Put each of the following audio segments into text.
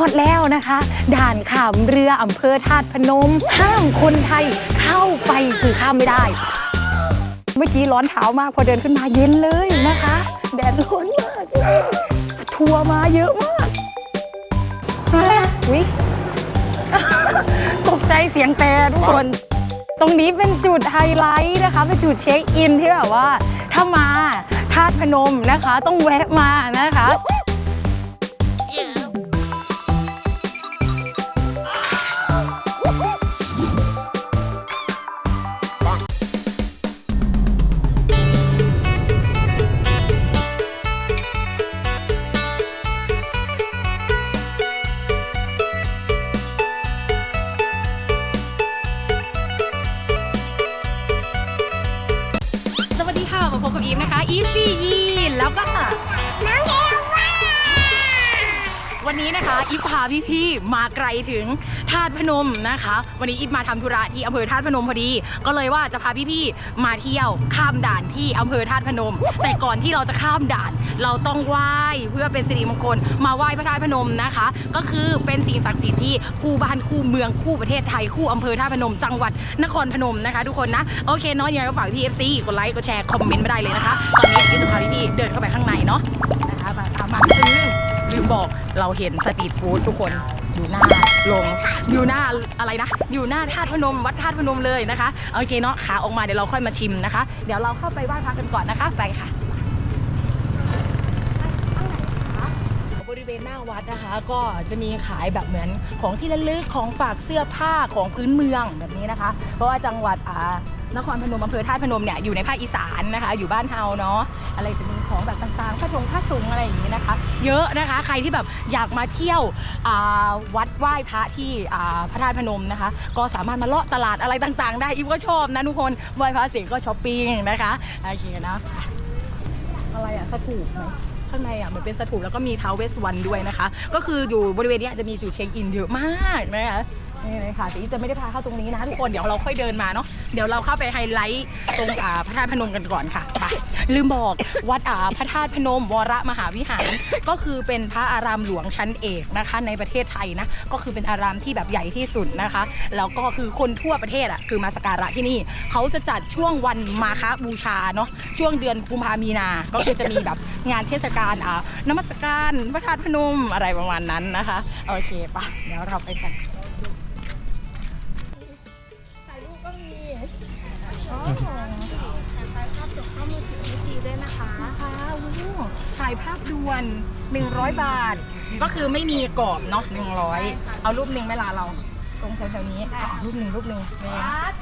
อดแล้วนะคะ ด่านข่ามเรืออำเภอธาตุพนม ห้ามคนไทยเข้าไปคือข้ามไม่ได้ เมื่อกี้ร้อนเท้ามากพอเดินขึ้นมาเย็นเลยนะคะ แดดร้อนมาก ทัวร์มาเยอะมากวิตกใจเสียงแต่ทุกคน ตรงนี้เป็นจุดไฮไลท์นะคะ เป็นจุดเช็คอินที่แบบว่า ถ้ามาธาตุพนมนะคะ ต้องแวะมานะคะ อีฟพาพี่ๆมาไกลถึงธาตุพนมนะคะ วันนี้อีฟมาทำธุระที่อำเภอธาตุพนมพอดี ก็เลยว่าจะพาพี่ๆมาเที่ยวข้ามด่านที่อำเภอธาตุพนม แต่ก่อนที่เราจะข้ามด่าน เราต้องไหว้เพื่อเป็นสิริมงคล มาไหว้พระธาตุพนมนะคะ ก็คือเป็นสิ่งศักดิ์สิทธิ์ที่คู่บ้านคู่เมืองคู่ประเทศไทยคู่อำเภอธาตุพนม จังหวัดนครพนมนะคะ ทุกคนนะโอเคเนาะยังไงก็ฝากพี่เอฟซีกดไลค์กดแชร์คอมเมนต์มาได้เลยนะคะตอนนี้อีฟจะพาพี่ๆเดินเข้าไปข้างในเนาะ ลืมบอกเราเห็นสตรีทฟู้ดทุกคนอยู่หน้าลงอยู่หน้าอะไรนะ อยู่หน้าธาตุพนมวัดธาตุพนมเลยนะคะโอเคเนาะขาออกมาเดี๋ยวเราค่อยมาชิมนะคะ เดี๋ยวเราเข้าไปไหว้พระกันก่อนนะคะไปค่ะบริเวณหน้าวัดนะคะ ก็จะมีขายแบบเหมือนของที่ระลึกของฝากเสื้อผ้าของพื้นเมืองแบบนี้นะคะ เพราะว่าจังหวัดอ่านครพนมอำเภอท่าพนมเนี่ยอยู่ในภาคอีสานนะคะ อยู่บ้านเฮาเนาะอะไรจะมีของแบบต่างๆผ้าถุงผ้าถุงอะไรอย่างนี้นะคะ เยอะนะคะ ใครที่แบบอยากมาเที่ยววัดไหว้พระที่พระธาตุพนมนะคะ ก็สามารถมาเลาะตลาดอะไรต่างๆ ได้อิฟก็ชอบนะทุกคนไหว้พระเสร็จก็ช้อปปิ้งนะคะโอเคนะอะไรอะสถูปไหมข้างในอะเหมือนเป็นสถูปแล้วก็มีท้าวเวสวรรณด้วยนะคะ ก็คืออยู่บริเวณนี้จะมีจุดเช็คอินเยอะมากนะคะ นี่เลยค่ะแต่อีฟจะไม่ได้พาเข้าตรงนี้นะทุกคนเดี๋ยวเราค่อยเดินมาเนาะเดี๋ยวเราเข้าไปไฮไลท์ตรงอ่าพระธาตุพนมกันก่อนค่ะไปลืมบอกวัดอ่าพระธาตุพนมวรมหาวิหาร ก็คือเป็นพระอารามหลวงชั้นเอกนะคะ ในประเทศไทยนะก็คือเป็นอารามที่แบบใหญ่ที่สุดนะคะแล้วก็คือคนทั่วประเทศอะคือมาสักการะที่นี่เขาจะจัดช่วงวันมาฆบูชาเนาะช่วงเดือนกุมภามีนา ก็คือจะมีแบบงานเทศกาลอ่านมัสการพระธาตุพนมอะไรประมาณนั้นนะคะโอเคปะเดี๋ยวเราไปกัน ถ่ายภาพส่งข้อมูลถึงวิธีด้วยนะคะค่ะโอ้โหถ่ายภาพด่วน 100 บาท ก็คือไม่มีกรอบเนาะ100 เอารูปหนึ่งไหม่ลาเราตรงแถวๆนี้อะรูปหนึ่งรูปหนึ่งนี่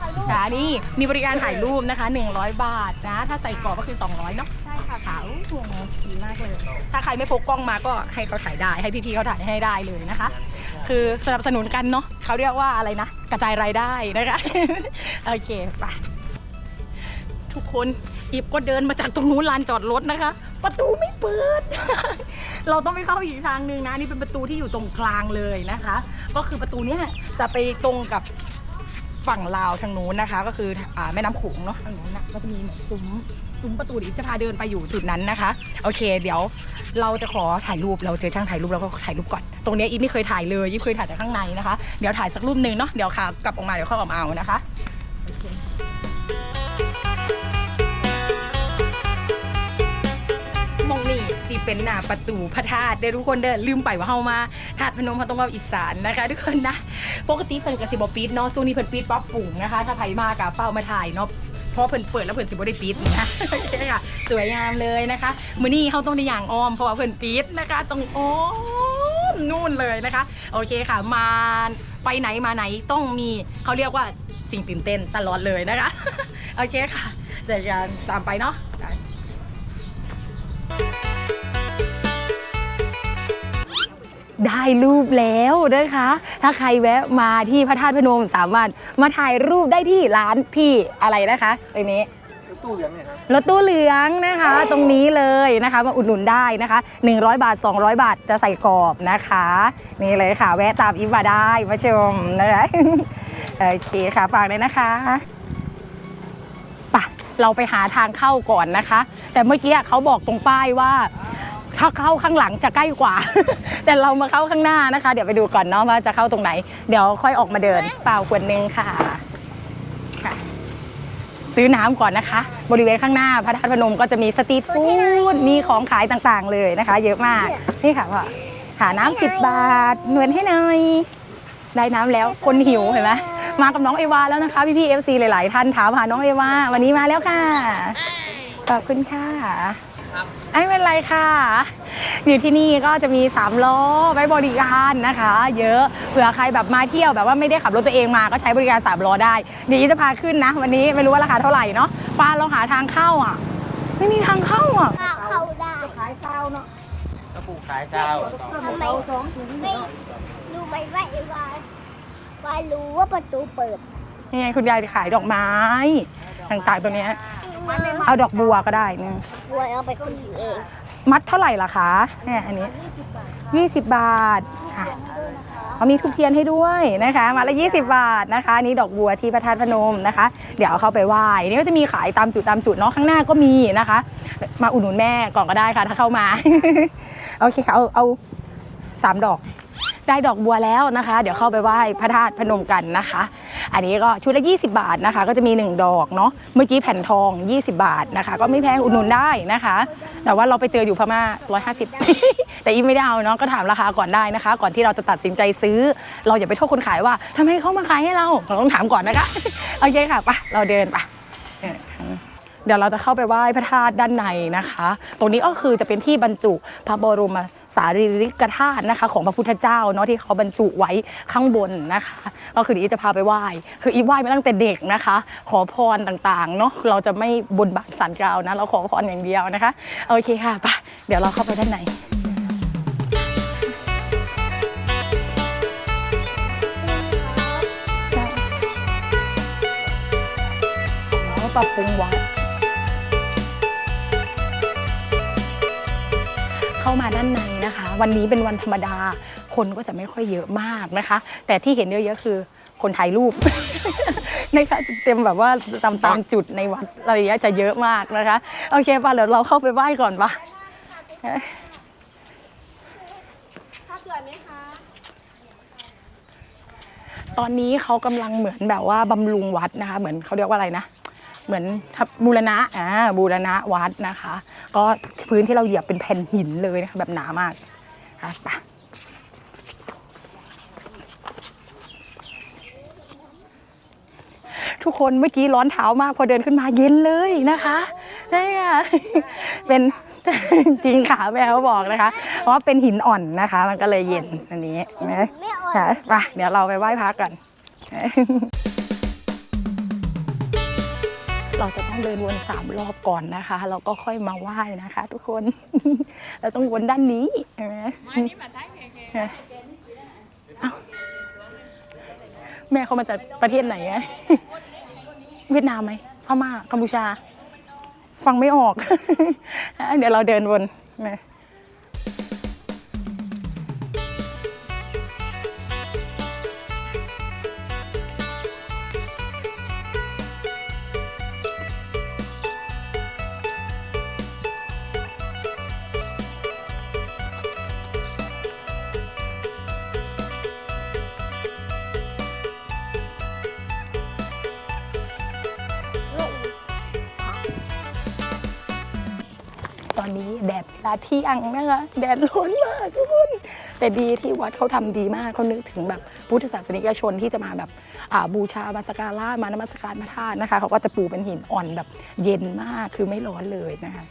ถ่ายรูปค่ะนี่มีบริการถ่ายรูปนะคะ 100 บาทนะ ถ้าใส่กรอบก็คือ 200เนาะใช่ค่ะขาวสวยดีมากเลย ถ้าใครไม่พกกล้องมาก็ให้เขาถ่ายได้ ให้พี่ๆเขาถ่ายให้ได้เลยนะคะ คือสนับสนุนกันเนาะเขาเรียกว่าอะไรนะ กระจายรายได้นะคะ โอเคไป ทุกคนอิบก็เดินมาจากตรงนู้นลานจอดรถนะคะ ประตูไม่เปิด เราต้องไปเข้าอีกทางหนึ่งนะนี่เป็นประตูที่อยู่ตรงกลางเลยนะคะ ก็คือประตูเนี้ยจะไปตรงกับฝั่งลาวทางนู้นนะคะ ก็คืออแม่น้ำโขงเนาะทางนู้นนะก็จะมีเหมือนซุ้มซุ้มประตูเดี๋ยวอีฟจะพาเดินไปอยู่จุดนั้นนะคะ โอเค เดี๋ยวเราจะขอถ่ายรูปเราเจอช่างถ่ายรูปเราก็ถ่ายรูปก่อน ตรงนี้อีฟไม่เคยถ่ายเลยอีฟเคยถ่ายแต่ข้างในนะคะ เดี๋ยวถ่ายสักรูปหนึ่งเนาะเดี๋ยวค่ะกลับออกมาเดี๋ยวเข้าออกมาเอานะคะ เป็นหน้าประตูพระธาตุเด้อทุกคนเด้อลืมไปว่าเฮามาธาตุพนมเขาต้องว่าอีสานนะคะทุกคนนะปกติเพิ่นก็สิบปิดเนาะช่วงนี้เพิ่นปิดป๊อปปุ่งนะคะ ถ้าใครมาก็เฝ้ามาถ่ายเนาะเพราะเพิ่นเปิดแล้วเพิ่นสิบ่ได้ปิดนะโอเคค่ะสวยงามเลยนะคะมื้อนี้เฮาต้องได้อย่างอ้อมเพราะว่าเพิ่นปิดนะคะต้องอ้อมนู่นเลยนะคะ โอเคค่ะมาไปไหนมาไหนต้องมีเขาเรียกว่าสิ่งตื่นเต้นตลอดเลยนะคะโอเคค่ะเดี๋ยวจะตามไปเนาะ ได้รูปแล้วนะคะ ถ้าใครแวะมาที่พระธาตุพนมสามารถมาถ่ายรูปได้ที่ร้านพี่อะไรนะคะตรงนี้ตู้เหลืองเนี่ยครับรถตู้เหลืองนะคะตรงนี้เลยนะคะมาอุดหนุนได้นะคะ 100 บาท 200 บาทจะใส่กรอบนะคะ นี่เลยค่ะ แวะตามอิฟมาได้มาชมนะคะโอเคค่ะฝากเลยนะคะไปะเราไปหาทางเข้าก่อนนะคะ แต่เมื่อกี้เขาบอกตรงป้ายว่าท ถ้าเข้าข้างหลังจะใกล้กว่า แต่เรามาเข้าข้างหน้านะคะ เดี๋ยวไปดูก่อนเนาะว่าจะเข้าตรงไหน เดี๋ยวค่อยออกมาเดิน เปล่าขวดนึงค่ะค่ะซื้อน้ำก่อนนะคะ บริเวณข้างหน้าพระธาตุพนมก็จะมีสตรีทฟู้ดมีของขายต่างๆ เลยนะคะ เยอะมากนี่ค่ะพ่อหาน้ำสิบบาทเงินให้หน่อย ได้น้ำแล้วคนหิวเห็นไหมมากับน้องเอวาแล้วนะคะพี่พี่เอฟซีหลายๆ ท่านถามหาน้องเอวาวันนี้มาแล้วค่ะขอบคุณค่ะ ไม่เป็นไรค่ะ อยู่ที่นี่ก็จะมี3ล้อไว้บริการนะคะ เยอะเผื่อใครแบบมาเที่ยวแบบว่าไม่ได้ขับรถตัวเองมาก็ใช้บริการ3ล้อได้เดี๋ยวอีจะพาขึ้นนะ วันนี้ไม่รู้ว่าราคาเท่าไหร่เนาะป้าเราหาทางเข้าอะ ไม่มีทางเข้าอะข้าวเข้าได้ขายเศร้าเนาะก็ปลูกขายเจ้าทำไมไม่รู้ไหมว่าไอ้วายว่ารู้ว่าประตูเปิดนี่ไงคุณยายขายดอกไม้ต่างๆตัวเนี้ย เอาดอกบัวก็ได้เนี่ยวัวเอาไปคนเองมัดเท่าไหร่ล่ะคะเนี่ยอันนี้ 20 บาทค่ะเอามีทุกเทียนให้ด้วยนะคะมาละ20 บาทนะคะอันนี้ดอกบัวที่พระธาตุพนมนะคะ เดี๋ยวเอาเข้าไปไหว้นี่ก็จะมีขายตามจุดตามจุดเนาะข้างหน้าก็มีนะคะ มาอุดหนุนแม่ก่อนก็ได้ค่ะ ถ้าเข้ามาโอเคค่ะเอาเอาสามดอก ได้ดอกบัวแล้วนะคะ เดี๋ยวเข้าไปไหว้พระธาตุพนมกันนะคะ อันนี้ก็ชุดละ 20 บาทนะคะ ก็จะมี 1 ดอกเนาะเมื่อกี้แผ่นทอง 20 บาทนะคะ ก็ไม่แพงอุดหนุนได้นะคะ แต่ว่าเราไปเจออยู่พม่า150 แต่อีไม่ได้เอาเนาะก็ถามราคาก่อนได้นะคะ ก่อนที่เราจะตัดสินใจซื้อ เราอย่าไปโทษคนขายว่าทำไมเขามาขายให้เราเราต้องถามก่อนนะคะโอเคค่ะไปะเราเดินไปะเดี๋ยวเราจะเข้าไปไหว้พระธาตุด้านในนะคะ ตรงนี้ก็คือจะเป็นที่บรรจุพระบรม สารีริกธาตุนะคะของพระพุทธเจ้าเนาะที่เขาบรรจุไว้ข้างบนนะคะก็คืออีจะพาไปไหว้คืออีไหว้มาตั้งแต่เด็กนะคะ ขอพรต่างๆเนาะเราจะไม่บนบานสันกล่าวนะเราขอพรอย่างเดียวนะคะโอเคค่ะไปเดี๋ยวเราเข้าไปด้านในปรับปรุงวัด เข้ามาด้านในนะคะ วันนี้เป็นวันธรรมดา คนก็จะไม่ค่อยเยอะมากนะคะ แต่ที่เห็นเยอะๆคือคนถ่ายรูป นะคะจะเต็มแบบว่าตามตามจุดในวัดอะไรอย่างเงี้ยจะเยอะมากนะคะ โอเคป่ะเดี๋ยวเราเข้าไปไหว้ก่อนป่ะตอนนี้เขากำลังเหมือนแบบว่าบำรุงวัดนะคะ เหมือนเขาเรียกว่าอะไรนะ เหมือนทับบูรณะอ่าบูรณะวัดนะคะ ก็พื้นที่เราเหยียบเป็นแผ่นหินเลยนะคะแบบหนามากค่ะไปทุกคนเมื่อกี้ร้อนเท้ามากพอเดินขึ้นมาเย็นเลยนะคะใช่ค่ะเป็นจริงค่ะแม่เขาบอกนะคะ เพราะว่าเป็นหินอ่อนนะคะ มันก็เลยเย็นอันนี้นะไม่อ่อนค่ะไปเดี๋ยวเราไปไหว้พระกัน เราจะต้องเดินวนสามรอบก่อนนะคะแล้วก็ค่อยมาไหว้นะคะ ทุกคน เราต้องวนด้านนี้เห็นไหมเอ้าแม่เขามาจากประเทศไหนอะเวียดนามไหมพม่ากัมพูชา ฟังไม่ออก เดี๋ยวเราเดินวนนะ อนนี้แดดเวลาเที่ยงนะคะแดดร้อนมากทุกคนแต่ดีที่วัดเขาทำดีมากเขานึกถึงแบบพุทธศาสนิกชนที่จะมาแบบอาบูชามาสกการะมานมัสการพระธาตุนะคะเขาก็จะปูเป็นหินอ่อนแบบเย็นมากคือไม่ร้อนเลยนะคะ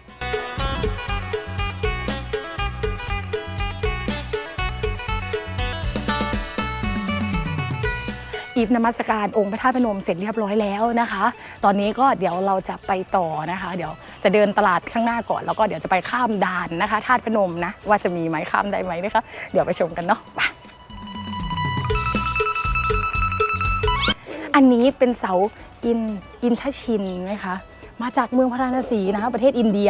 อีฟนมัสการองค์พระธาตุพนมเสร็จเรียบร้อยแล้วนะคะ ตอนนี้ก็เดี๋ยวเราจะไปต่อนะคะ เดี๋ยวจะเดินตลาดข้างหน้าก่อน แล้วก็เดี๋ยวจะไปข้ามด่านนะคะธาตุพนมนะ ว่าจะมีไหมข้ามได้ไหมนะคะ เดี๋ยวไปชมกันเนาะไปอันนี้เป็นเสาอินอินทชินนะคะ มาจากเมืองพาราณสีนะคะประเทศอินเดีย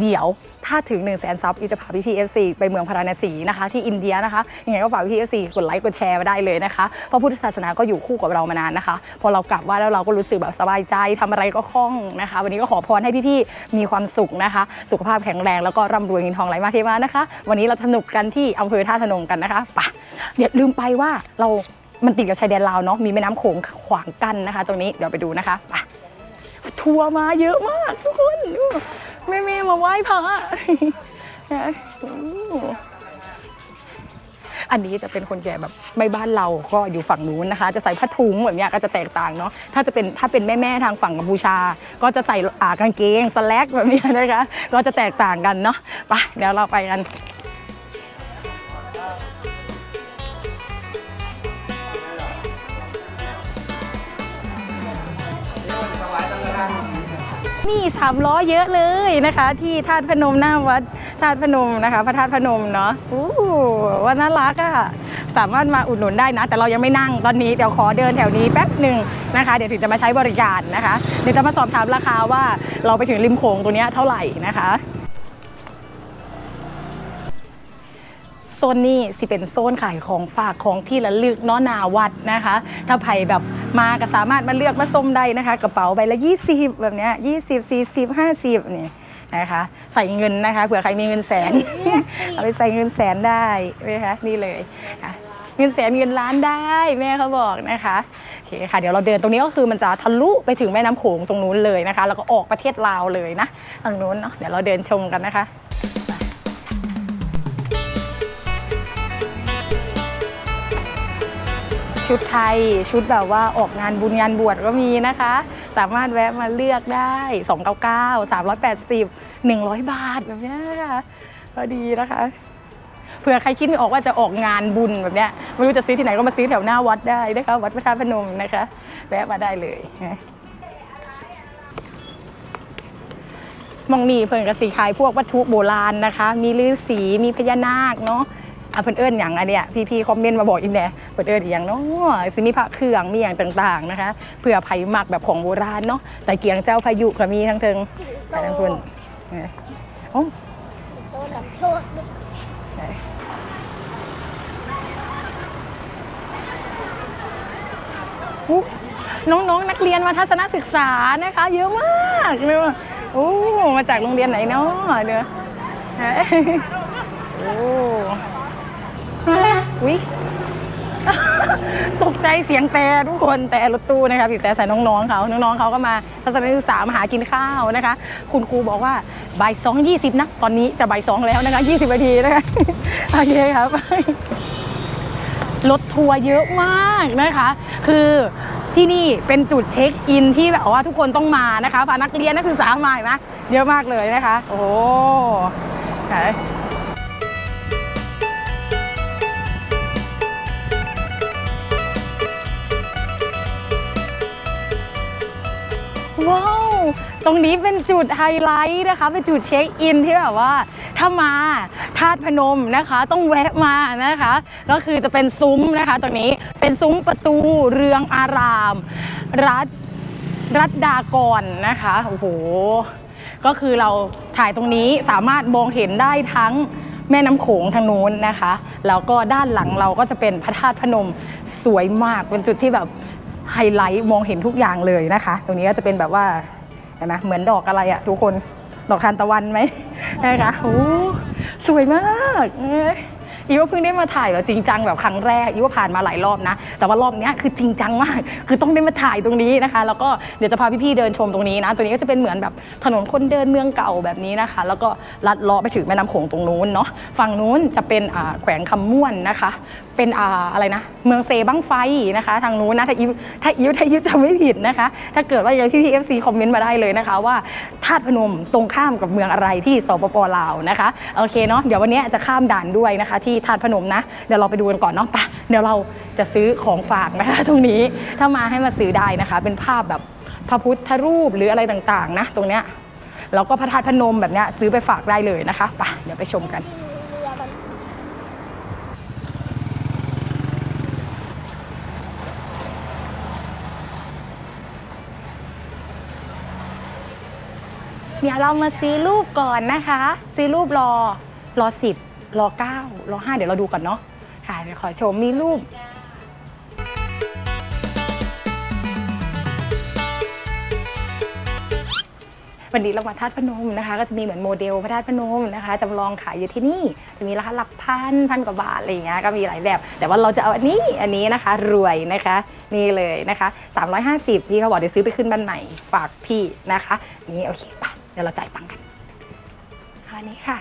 เดี๋ยวถ้าถึง1นึ่งแสนซับอีจะพาพี่พีเอฟซีไปเมืองพาราณสีนะคะที่อินเดียนะคะยังไงก็ฝากพี่พีเอฟซีกดไลค์กดแชร์มาได้เลยนะคะเพราะพุทธศาสนาก็อยู่คู่กับเรามานานนะคะ พอเรากลับว่าแล้วเราก็รู้สึกแบบสบายใจทำอะไรก็คล่องนะคะ วันนี้ก็ขอพรให้พี่ๆมีความสุขนะคะ สุขภาพแข็งแรงแล้วก็ร่ำรวยเงินทองไหลมาเทมานะคะ วันนี้เราสนุกกันที่อำเภอท่าตุพนมกันนะคะปะเดี๋ยวลืมไปว่าเรามันติดกับชายแดนลาวเนาะมีแม่น้ำโขงขวางกั้นนะคะ ตรงนี้เดี๋ยวไปดูนะคะไป ทัวร์มาเยอะมากทุกคนแม่แม่มาไหว้พระนะอันนี้จะเป็นคนแก่แบบไม่บ้านเราก็อยู่ฝั่งนู้นนะคะ จะใส่ผ้าถุงแบบนี้ก็จะแตกต่างเนาะถ้าจะเป็นถ้าเป็นแม่แม่ทางฝั่งกัมพูชา ก็จะใส่อากางเกงสแลกแบบนี้นะคะ ก็จะแตกต่างกันเนาะไปเดี๋ยวเราไปกัน นี่สามล้อเยอะเลยนะคะ ที่ธาตุพนมหน้าวัดธาตุพนมนะคะ พระธาตุพนมเนาะอู้ว่าน่ารักอะสามารถมาอุดหนุนได้นะ แต่เรายังไม่นั่งตอนนี้เดี๋ยวขอเดินแถวนี้แป๊บหนึ่งนะคะ เดี๋ยวถึงจะมาใช้บริการนะคะ เดี๋ยวจะมาสอบถามราคาว่าเราไปถึงริมโขงตัวนี้เท่าไหร่นะคะ ซนนี้สิเป็นโซนขายของฝากของที่ระลึกเนาะหนาวัดนะคะ ถ้าใครแบบมาก็สามารถมาเลือกมาส้มได้นะคะ กระเป๋าใบละ 20 แบบเนี้ย20 40 50นี่นะคะ ใส่เงินนะคะเผื่อใครมีเงินแสน เอาไปใส่เงินแสนได้นะคะนี่เลยค่ะเงินแสนเงินล้านได้แม่เขาบอกนะคะโอเคค่ะเดี๋ยวเราเดินตรงนี้ก็คือมันจะทะลุไปถึงแม่น้ำโขงตรงนู้นเลยนะคะ แล้วก็ออกประเทศลาวเลยนะทางนู้นเนาะเดี๋ยวเราเดินชมกันนะคะ ชุดไทย ชุดแบบว่าออกงานบุญงานบวชก็มีนะคะ สามารถแวะมาเลือกได้ 299 380 100 บาทแบบนี้ยค่ะก็ดีนะคะเผื่อใครคิดไม่ออกว่าจะออกงานบุญแบบเนี้ยไม่รู้จะซื้อที่ไหนก็มาซื้อแถวหน้าวัดได้นะคะวัดพระธาตุพนมนะคะ แวะมาได้เลยมองนี่เพิ่นกสีขายพวกวัตถุโบราณนะคะ มีฤาษีมีพญานาคเนาะ อะเพิ่นเอิ้นอย่างอันเนี้ยพี่ๆคอมเมนต์มาบอกอีกแน่เพิ่นเอิ้นอย่างเนาะสิมีพระเครื่องมีอย่างต่างๆนะคะเพื่อไผมักแบบของโบราณเนาะแต่เกียงเจ้าพายุก็มีทั้งเทิงทั้งพุ่นโอ้โตกับโชคอุ๊ยน้องๆนักเรียนมาทัศนศึกษานะคะ เยอะมากเลยว่ะโอ้มาจากโรงเรียนไหนเนาะเด้อะโอ้ วิตกใจเสียงแต่ทุกคนแต่รถตู้นะคะบีบแต่ใส่น้องๆเขาน้องๆเขาก็มาทัศนศึกษามาหากินข้าวนะคะ คุณครูบอกว่าบ่ายสองยี่สิบนะตอนนี้จะบ่ายสองแล้วนะคะยี่สิบนาทีนะคะโอเคครับรถทัวร์เยอะมากนะคะ คือที่นี่เป็นจุดเช็คอินที่แบบว่าทุกคนต้องมานะคะพานักเรียนนักศึกษามาเห็นไหมเยอะมากเลยนะคะ โอ้โห ตรงนี้เป็นจุดไฮไลท์นะคะ เป็นจุดเช็คอินที่แบบว่า ถ้ามาธาตุพนมนะคะ ต้องแวะมานะคะ ก็คือจะเป็นซุ้มนะคะตรงนี้เป็นซุ้มประตูเรืองอาราม รัฐรัฐดากรนะคะโอ้โหก็คือเราถ่ายตรงนี้สามารถมองเห็นได้ทั้งแม่น้ำโขงทางนู้นนะคะ แล้วก็ด้านหลังเราก็จะเป็นพระธาตุพนมสวยมากเป็นจุดที่แบบไฮไลท์มองเห็นทุกอย่างเลยนะคะ ตรงนี้ก็จะเป็นแบบว่า เห็นไหมเหมือนดอกอะไรอะทุกคน ดอกทานตะวันไหมนะคะโอ้สวยมากเอีว่าเพิ่งได้มาถ่ายแบบจริงจังแบบครั้งแรกอีว่าผ่านมาหลายรอบนะ แต่ว่ารอบนี้คือจริงจังมาก คือต้องได้มาถ่ายตรงนี้นะคะ แล้วก็เดี๋ยวจะพาพี่ๆเดินชมตรงนี้นะ ตัวนี้ก็จะเป็นเหมือนแบบถนนคนเดินเมืองเก่าแบบนี้นะคะ แล้วก็ลัดเลาะไปถึงแม่น้ำโขงตรงนู้นเนาะ ฝั่งนู้นจะเป็นแขวงคำม่วนนะคะ เป็นอ่าอะไรนะ เมืองเซบั้งไฟนะคะ ทางนู้นนะ ถ้าอิวถ้าอิวถ้าอิวจะไม่ผิดนะคะ ถ้าเกิดว่าอยังพี่พีเอฟซีคอมเมนต์มาได้เลยนะคะ ว่าธาตุพนมตรงข้ามกับเมืองอะไรที่สปปลาวนะคะ โอเคเนาะ เดี๋ยววันนี้จะข้ามด่านด้วยนะคะที่ธาตุพนมนะ เดี๋ยวเราไปดูกันก่อนเนาะปะเดี๋ยวเราจะซื้อของฝากนะคะตรงนี้ถ้ามาให้มาซื้อได้นะคะ เป็นภาพแบบพระพุทธรูปหรืออะไรต่างๆ นะ ตรงเนี้ยแล้วก็พระธาตุพนมแบบเนี้ยซื้อไปฝากได้เลยนะคะปะเดี๋ยวไปชมกันเรือมันวเดี๋ยวเรามาซื้อรูปก่อนนะคะ ซื้อรูปรอรอสิบ รอเก้ารอห้าเดี๋ยวเราดูก่อนเนาะค่ะเดี๋ยวขอชมมีรูปวันนี้เรามาธาตุพนมนะคะ ก็จะมีเหมือนโมเดลพระธาตุพนมนะคะจำลองขายอยู่ที่นี่ จะมีราคาหลักพันพันกว่าบาทอะไรอย่างเงี้ยก็มีหลายแบบ แต่ว่าเราจะเอาอันนี้อันนี้นะคะ รวยนะคะนี่เลยนะคะ 350 พี่เขาบอกเดี๋ยวซื้อไปขึ้นบ้านใหม่ฝากพี่นะคะ นี่โอเคปะเดี๋ยวเราจ่ายตังค์กันอันนี้ค่ะ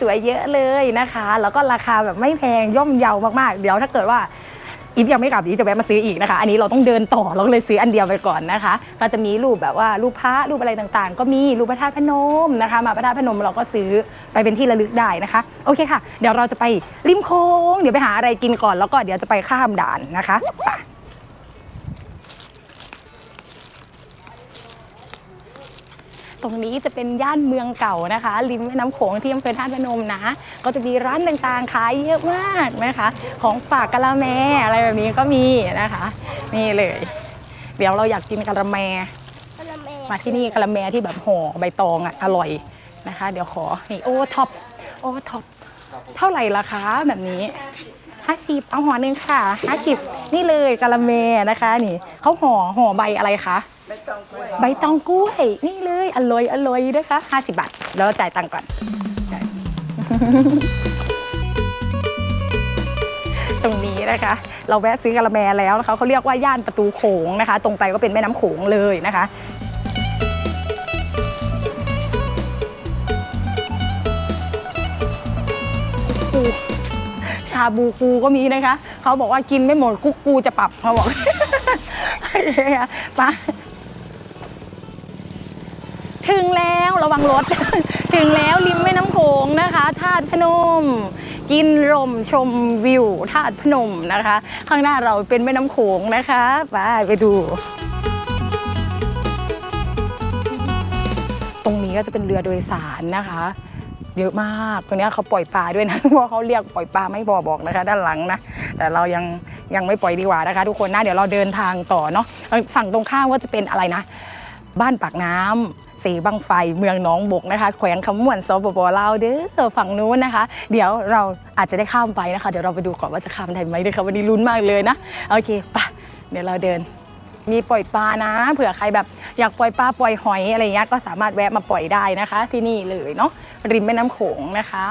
สวยๆเยอะเลยนะคะ แล้วก็ราคาแบบไม่แพงย่อมเยาวมากๆ เดี๋ยวถ้าเกิดว่าอีฟยังไม่กลับอีฟจะแวะมาซื้ออีกนะคะ อันนี้เราต้องเดินต่อเราก็เลยซื้ออันเดียวไปก่อนนะคะ ก็จะมีรูปแบบว่ารูปพระรูปอะไรต่างๆ ก็มีรูปพระธาตุพนมนะคะ มาพระธาตุพนมเราก็ซื้อไปเป็นที่ระลึกได้นะคะ โอเคค่ะ เดี๋ยวเราจะไปริมโค้งเดี๋ยวไปหาอะไรกินก่อนแล้วก็เดี๋ยวจะไปข้ามด่านนะคะไป ตรงนี้จะเป็นย่านเมืองเก่านะคะ ริมแม่น้ำโขงที่อำเภอท่าตุพนมนะ ก็จะมีร้านต่างๆขายเยอะมากนะคะ ของฝากกะละแมอะไรแบบนี้ก็มีนะคะ นี่เลย เดี๋ยวเราอยากกินกะละแมกะละแมมาที่นี่กะละแมที่แบบห่อใบตองอะอร่อยนะคะ เดี๋ยวขอนี่โอ้ท็อปโอ้ท็อปเท่าไหร่ล่ะคะแบบนี้ 50เอาห่อหนึงค่ะ50นี่เลยกะละแมนะคะนี่เขาห่อห่อใบอะไรคะใบตองกล้วยนี่เลยอร่อยอร่อยนะคะ50บาทแล้วจ่ายตังค์ก่อนตรงนี้นะคะ เราแวะซื้อกะละแมแล้วนะคะเขาเรียกว่าย่านประตูโขงนะคะ ตรงไปก็เป็นแม่น้ำโขงเลยนะคะ บูกูก็มีนะคะ เขาบอกว่ากินไม่หมดกุ๊กกูจะปรับเขาบอกโอเคค่ะไปถึงแล้วระวังรถ ถึงแล้วริมแม่น้ำโขงนะคะธาตุพนม กินลมชมวิวธาตุพนมนะคะ ข้างหน้าเราเป็นแม่น้ำโขงนะคะไปไปดู ตรงนี้ก็จะเป็นเรือโดยสารนะคะ เยอะมากตรงนี้เขาปล่อยปลาด้วยนะเพราะเขาเรียกปล่อยปลาไม่บอบอกนะคะ ด้านหลังนะแต่เรายังยังไม่ปล่อยดีกว่านะคะ ทุกคนนะเดี๋ยวเราเดินทางต่อเนาะฝั่งตรงข้ามก็จะเป็นอะไรนะ บ้านปากน้ำสีบังไฟเมืองหนองบกนะคะแขวงคำม่วนสปปลาวเด้อฝั่งนู้นนะคะ เดี๋ยวเราอาจจะได้ข้ามไปนะคะ เดี๋ยวเราไปดูก่อนว่าจะข้ามได้ไหมนะคะวันนี้ลุ้นมากเลยนะโอเคไปะเดี๋ยวเราเดินมีปล่อยปลานะเผื่อใครแบบอยากปล่อยปลาปล่อยหอยอะไรเงี้ยก็สามารถแวะมาปล่อยได้นะคะ ที่นี่เลยเนาะ ริมแม่น้ำโขงนะคะ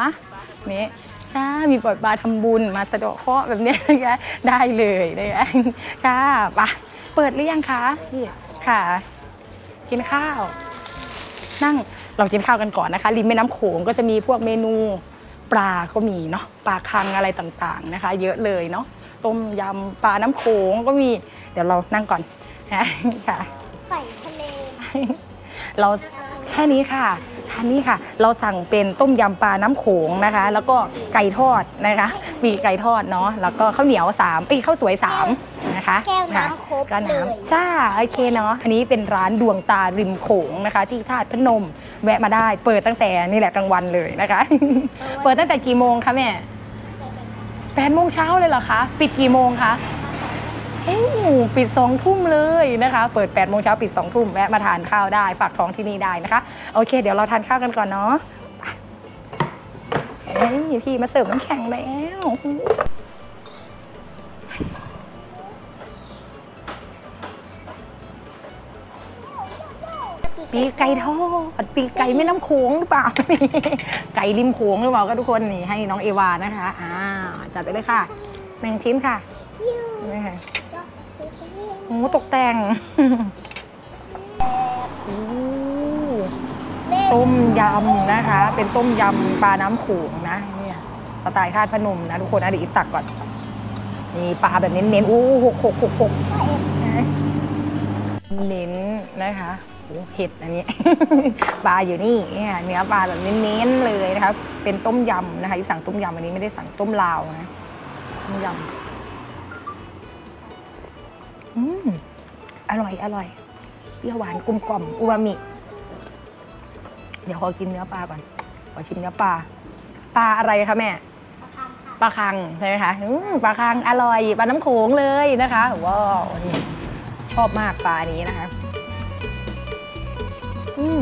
นี่ค่ะมีปล่อยปลาทำบุญมาสะเดาะเคราะห์แบบเนี้ยนะคะได้เลยนะคะค่ะไปะเปิดหรือยังคะพี่ค่ะ กินข้าว นั่งเรากินข้าวกันก่อนนะคะ ริมแม่น้ำโขงก็จะมีพวกเมนูปลาก็มีเนาะปลาคังอะไรต่างๆนะคะ เยอะเลยเนาะต้มยำปลาน้ำโขงก็มี เดี๋ยวเรานั่งก่อนนะค่ะไก่ทะเลเราแค่นี้ค่ะท่านนี้ค่ะ เราสั่งเป็นต้มยำปลาน้ำโขงนะคะ แล้วก็ไก่ทอดนะคะมีไก่ทอดเนาะแล้วก็ข้าวเหนียวสามปีข้าวสวยสามนะคะแก้วค่ะน้ำครบก็เลยน้ำจ้าโอเคเนาะอันนี้เป็นร้านดวงตาริมโขงนะคะ ที่ธาตุพนมแวะมาได้ เปิดตั้งแต่นี่แหละกลางวันเลยนะคะ เปิดตั้งแต่กี่โมงคะแม่แปดโมงเช้าเลยเหรอคะ ปิดกี่โมงคะ โอ้ปิดสองทุ่มเลยนะคะ เปิด8ปดโมงเช้าปิด2องทุ่มแวะมาทานข้าวได้ ฝากท้องที่นี่ได้นะคะ โอเค เดี๋ยวเราทานข้าวกันก่อนเนาะเฮ้ยพี่มาเสิร์ฟน้ำแข็งแล้วปีไก่ทอดปีไก่แม่น้ำโขงหรือเปล่า ไก่ริมโขงหรือเปล่าก็ทุกคนนี่ให้น้องเอวานะคะอ่าจัดไปเลยค่ะหนึ่งชิ้นค่ะ ตกแต่งแบบโอ้เล่นต้มยำนะคะ เป็นต้มยำปลาน้ำโขงนะเนี่ยสไตล์ธาตุพนมนะทุกคนอะเดีอีกตักก่อนนี่ปลาแบบเน้นๆโอ้หกหกหกหกเน้นนะคะโอ้เห็ดอันนี้ ปลาอยู่นี่เนี่ยเนื้อปลาแบบเน้นๆเลยนะคะเป็นต้มยำนะคะอีกสั่งต้มยำอันนี้ไม่ได้สั่งต้มลาวนะต้มยำ อืมอร่อยอร่อยเปรี้ยวหวานกลมกล่อมอูมามิ เดี๋ยวขอกินเนื้อปลาก่อน ขอชิมเนื้อปลา ปลาอะไรคะแม่ทำค่ะปลาคังใช่ไหมคะอืมปลาคังอร่อยปลาน้ำโขงเลยนะคะว้าวนี่ชอบมากปลานี้นะคะ อืม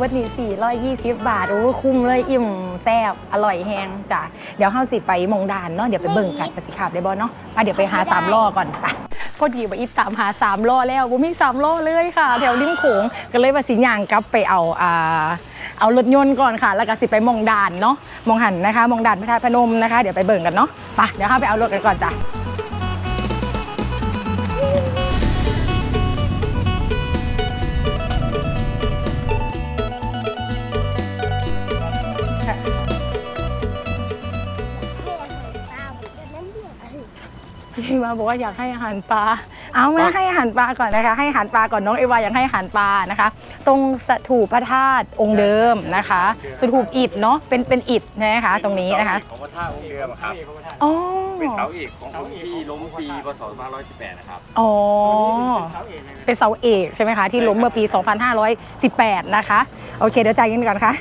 วัดนี่420 บาท โอ้คุ้มเลยอิ่มแซ่บอร่อยแฮงจ้ะเดี๋ยวเฮาสิไปมงดานเนาะเดี๋ยวไปเบิ่งกันประสิขาบได้บ่เนาะไปเดี๋ยวไปหาสามล้อก่อนไปพอดีว่าอีฟตามหาสามล้อแล้วบ่มีสามล้อเลยค่ะ แถวริมโขงก็เลยว่าสิย่างกลับไปเอาอ่าเอารถยนต์ก่อนค่ะ แล้วก็สิไปมงดานเนาะมงหันนะคะ มงดานพระธาตุพนมนะคะ เดี๋ยวไปเบิ่งกันเนาะไปเดี๋ยวเข้าไปเอารถกันก่อนจ้ะ มาบอกว่าอยากให้อาหารปลา เอามาให้อาหารปลาก่อนนะคะ ให้อาหารปลาก่อนน้องเอวาอยากให้อาหารปลานะคะ ตรงสถูปพระธาตุองค์เดิมนะคะ สถูปอิฐเนาะ เป็นเป็นอิฐนะคะ ตรงนี้นะคะ ของพระธาตุองค์เดิมอะครับ อ๋อ เป็นเสาเอกของคนที่ล้มปีพศ2518นะครับอ๋อ เป็นเสาเอกใช่ไหมคะ ที่ล้มเมื่อปี 2518 นะคะ โอเค เดี๋ยวจ่ายเงินก่อนค่ะ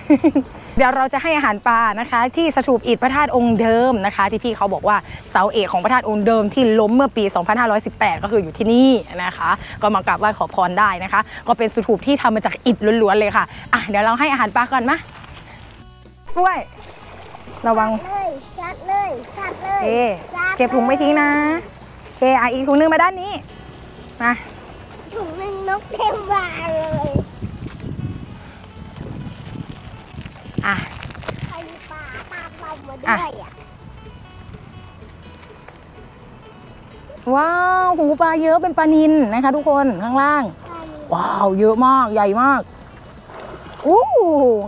เดี๋ยวเราจะให้อาหารปลานะคะ ที่สถูปอิฐพระธาตุองค์เดิมนะคะ ที่พี่เขาบอกว่าเสาเอกของพระธาตุองค์เดิมที่ล้มเมื่อปี 2518 ก็คืออยู่ที่นี่นะคะ ก็มากราบไหว้ขอพรได้นะคะ ก็เป็นสถูปที่ทำมาจากอิฐล้วนๆเลยค่ะอะเดี๋ยวเราให้อาหารปลาก่อนมะกล้วย ระวังเลยชัดเลยชัดเลยเอเก็บถุงไม่ทิ้งนะโอเคอะอีกถุงนึงมาด้านนี้มาถุงนึงนกเต็มบานเลยอะใครมีปลาตามเรามาด้วยอะว้าวหูปลาเยอะเป็นปลานินนะคะทุกคนข้างล่าง ว้าว เยอะมากใหญ่มากอู้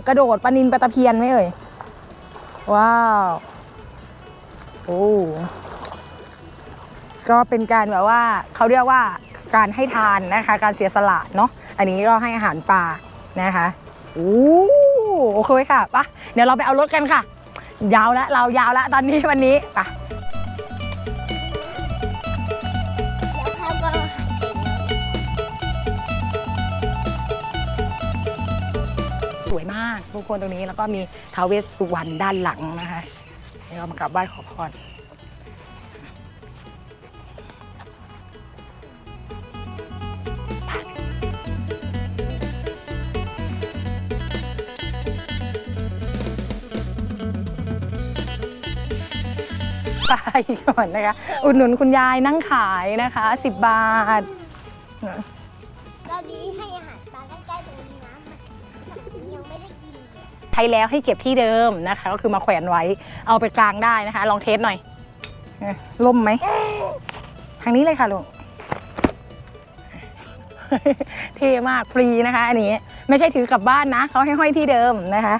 กระโดดปลานินปลาตะเพียนไหมเอ่ย ว้าว โอ้ก็เป็นการแบบว่าเขาเรียกว่าการให้ทานนะคะ การเสียสละเนาะอันนี้ก็ให้อาหารปลานะคะโอ้โอเคค่ะปะเดี๋ยวเราไปเอารถกันค่ะ ยาวแล้วเรายาวแล้วตอนนี้วันนี้ไปะ วยมากทุกคนตรงนี้ แล้วก็มีท้าวเวสสุวรรณด้านหลังนะคะเดี๋ยวเรามากราบไหว้ขอพรไปก่อนนะคะ อุดหนุนคุณยายนั่งขายนะคะ 10 บาทก็ดีให้อาหารปลาใกล้ๆตรงนี้นะยังไม่ได้กิน ใช้แล้วให้เก็บที่เดิมนะคะ ก็คือมาแขวนไว้เอาไปกลางได้นะคะ ลองเทสหน่อยล่มไหมทางนี้เลยค่ะลุงเท่มากฟรีนะคะ อันนี้ ไม่ใช่ถือกลับบ้านนะเขาให้ห้อยที่เดิมนะคะ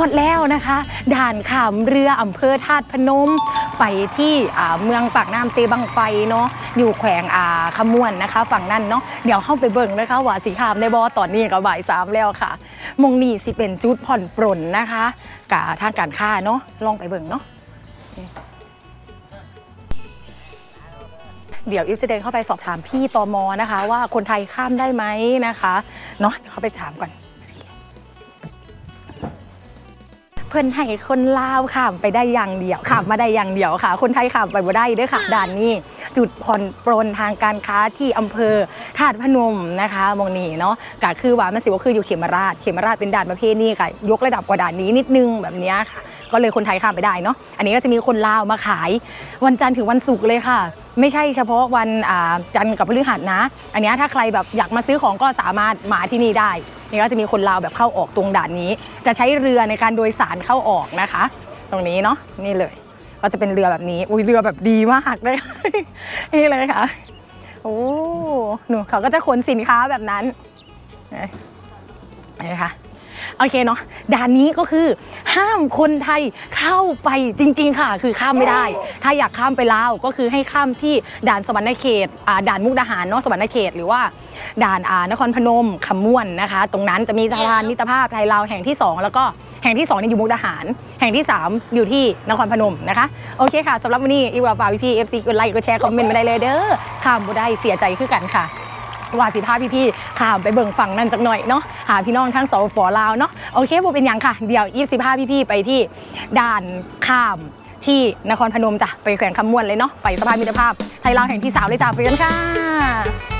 อดแล้วนะคะ ด่านขามเรืออำเภอธาตุพนม ไปที่เมืองปากน้ำเซบังไฟเนาะอยู่แขวงอาขมวนนะคะ ฝั่งนั้นเนาะเดี๋ยวเข้าไปเบิ่งนะคะว่าสีขามได้บอตอนนี้ก็บ่ายสามแล้วค่ะ มงนี่สิเป็นจุดผ่อนปรนนะคะกะทางการค้าเนาะลองไปเบิ่งเนาะเดี๋ยวอิฟจะเดินเข้าไปสอบถามพี่ตอมอนะคะ ว่าคนไทยข้ามได้ไหมนะคะเนาะเดี๋ยวเขาไปถามก่อน เพิ่นให้คนลาวข้ามไปได้อย่างเดียวข้ามมาได้อย่างเดียวค่ะ คนไทยข้ามไปบ่ได้เด้อค่ะด่านนี้ จุดผ่อนปรนทางการค้าที่อำเภอธาตุพนมนะคะมองนี้เนาะก็คือว่ามันสิว่าคืออยู่เขมราชเขมราชเป็นด่านประเภทนี้ค่ะยกระดับกว่าด่านนี้นิดนึงแบบเนี้ยค่ะก็เลยคนไทยข้ามไปได้เนาะ อันนี้ก็จะมีคนลาวมาขาย วันจันทร์ถึงวันศุกร์เลยค่ะ ไม่ใช่เฉพาะวันอ่าจันทร์กับพฤหัสนะ อันเนี้ยถ้าใครแบบอยากมาซื้อของก็สามารถมาที่นี่ได้ นี่ก็จะมีคนลาวแบบเข้าออกตรงด่านนี้ จะใช้เรือในการโดยสารเข้าออกนะคะ ตรงนี้เนาะนี่เลย ก็จะเป็นเรือแบบนี้อุ้ยเรือแบบดีมากเลย นี่เลยค่ะโอ้หนูเขาก็จะขนสินค้าแบบนั้นนี่ค่ะ โอเคเนาะด่านนี้ก็คือห้ามคนไทยเข้าไปจริง ๆ ค่ะ คือข้ามไม่ได้ ถ้าอยากข้ามไปลาวก็คือให้ข้ามที่ด่านสวรรณเขตอ่าด่านมุกดาหารเนาะสวรรณเขตหรือว่าด่านอ่านครพนมคำม่วนนะคะ ตรงนั้นจะมีสะพานมิตรภาพไทยลาวแห่งที่ 2 แล้วก็แห่งที่2เนี่ยอยู่มุกดาหาร แห่งที่ 3 อยู่ที่นครพนมนะคะ โอเคค่ะสำหรับวันนี้อีวาฟาวิพีเอฟซีกดไลค์กดแชร์คอมเมนต์มาได้เลยเด้อข้ามบ่ได้เสียใจคือกันค่ะ ว่าสิพาพี่ๆข้ามไปเบิ่งฝั่งนั่นจักหน่อยเนาะหาพี่น้องทั้งสปปลาวเนาะโอเคบ่เป็นหยังค่ะ เดี๋ยวยี่สิบห้าพี่ๆไปที่ด่านข้ามที่นครพนมจ้ะไปแขวงคำม่วนเลยเนาะไปสะพานมิตรภาพไทยลาวแห่งที่สามเลยจ้ะไปกันค่ะ